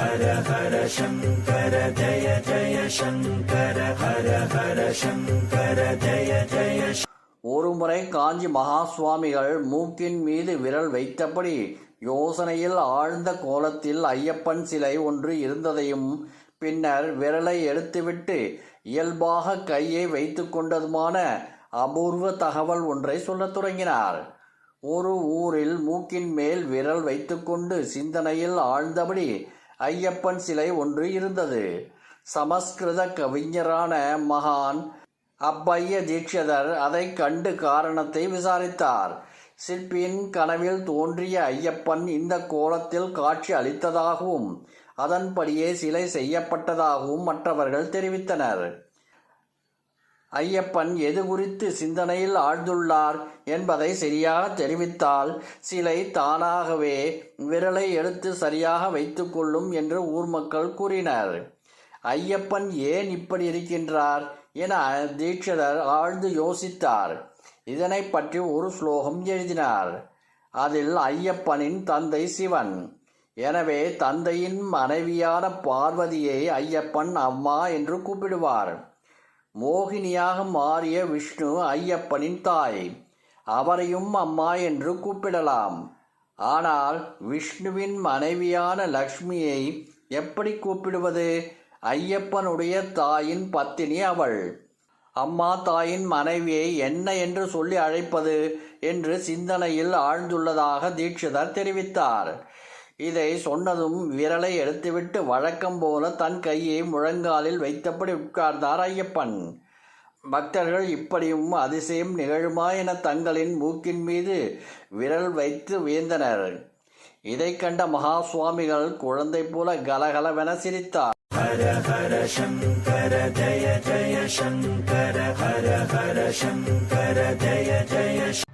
ஹர ஹர சங்கர ஜய ஜய சங்கர ஹர ஹர சங்கர ஜய ஜய ஒருமுறை காஞ்சி மகா சுவாமிகள் மூக்கின் மீது விரல் வைத்தபடி யோசனையில் ஆழ்ந்த கோலத்தில் ஐயப்பன் சிலை ஒன்று இருந்ததையும் பின்னர் விரலை எடுத்துவிட்டு இயல்பாக கையை வைத்து கொண்டதுமான அபூர்வ தகவல் ஒன்றை சொல்லத் தொடங்கினார். ஒரு ஊரில் மூக்கின் மேல் விரல் வைத்துக்கொண்டு சிந்தனையில் ஆழ்ந்தபடி ஐயப்பன் சிலை ஒன்று இருந்தது. சமஸ்கிருத கவிஞரான மகான் அப்பைய தீட்சிதர் அதை கண்டு காரணத்தை விசாரித்தார். சிற்பியின் கனவில் தோன்றிய ஐயப்பன் இந்த கோலத்தில் காட்சி அளித்ததாகவும் அதன்படியே சிலை செய்யப்பட்டதாகவும் மற்றவர்கள் தெரிவித்தனர். ஐயப்பன் எது குறித்து சிந்தனையில் ஆழ்ந்துள்ளார் என்பதை சரியாக தெரிவித்தால் சிலை தானாகவே விரலை எடுத்து சரியாக வைத்துக்கொள்ளும் என்று ஊர் மக்கள் கூறினர். ஐயப்பன் ஏன் இப்படி இருக்கின்றார் என தீட்சிதர் ஆழ்ந்து யோசித்தார். இதனை பற்றி ஒரு ஸ்லோகம் எழுதினார். அதில் ஐயப்பனின் தந்தை சிவன். எனவே தந்தையின் மனைவியான பார்வதியை ஐயப்பன் அம்மா என்று கூப்பிடுவார். மோகினியாக மாறிய விஷ்ணு ஐயப்பனின் தாய். அவரையும் அம்மா என்று கூப்பிடலாம். ஆனால் விஷ்ணுவின் மனைவியான லக்ஷ்மியை எப்படி கூப்பிடுவது? ஐயப்பனுடைய தாயின் பத்தினி அவள். அம்மா தாயின் மனைவியை என்ன என்று சொல்லி அழைப்பது? என்று சிந்தனையில் ஆழ்ந்துள்ளதாக தீட்சிதர் தெரிவித்தார். இதை சொன்னதும் விரலை எடுத்துவிட்டு வழக்கம் போல தன் கையை முழங்காலில் வைத்தபடி உட்கார்ந்தார் ஐயப்பன். பக்தர்கள் இப்படியும் அதிசயம் நிகழுமா என தங்களின் மூக்கின் மீது விரல் வைத்து வியந்தனர். இதை கண்ட மகா சுவாமிகள் குழந்தை போல கலகலவென சிரித்தார். ஹர ஹர சங்கர ஜய ஜய சங்கர ஹர ஹர சங்கர ஜய ஜய